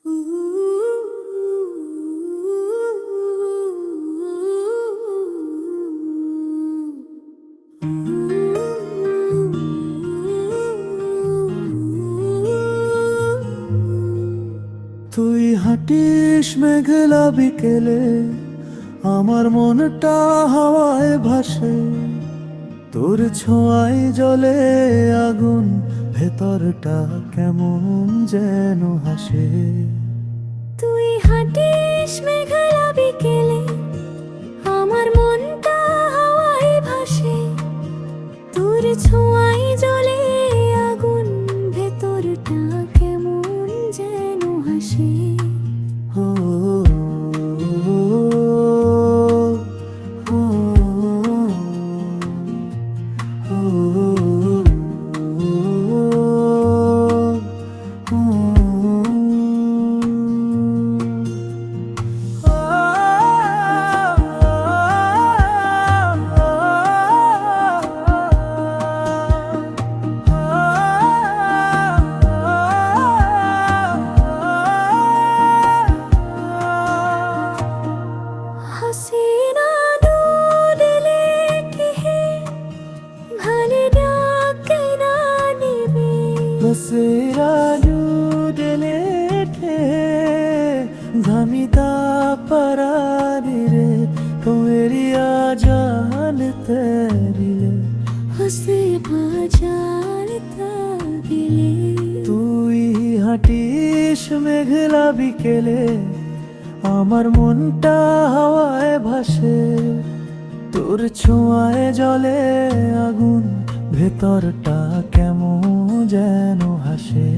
তুই হাঁটিস মেঘলা বিকেলে আমার মনটা হাওয়ায় ভাসে। তোর ছোঁয়ায় জলে আগুন ভেতরটা কেমন যেন হাসে। তুই হাঁটিস মেঘলা বিকেলে আমার মনটা হাওয়ায় ভাসে। তোর ছোঁয়ায় জলে আগুন ভেতরটা কেমন যেন হাসে। ও, ಹಸಿರಾಡುವುದೆಲೆಕೆ ಧಮಿತ ಪರಾರಿರೆ ಕುವರಿ ಆಜಾನ ತರಿಲೆ ಹಸಿ বাজার তাগিলে তুই হাঁটিস মেঘলা বিকেলে আমার মনটা হাওয়ায় ভাসে। তোর ছোঁয়ায় জলে আগুন ভেতরটা কেমন যেন হাসে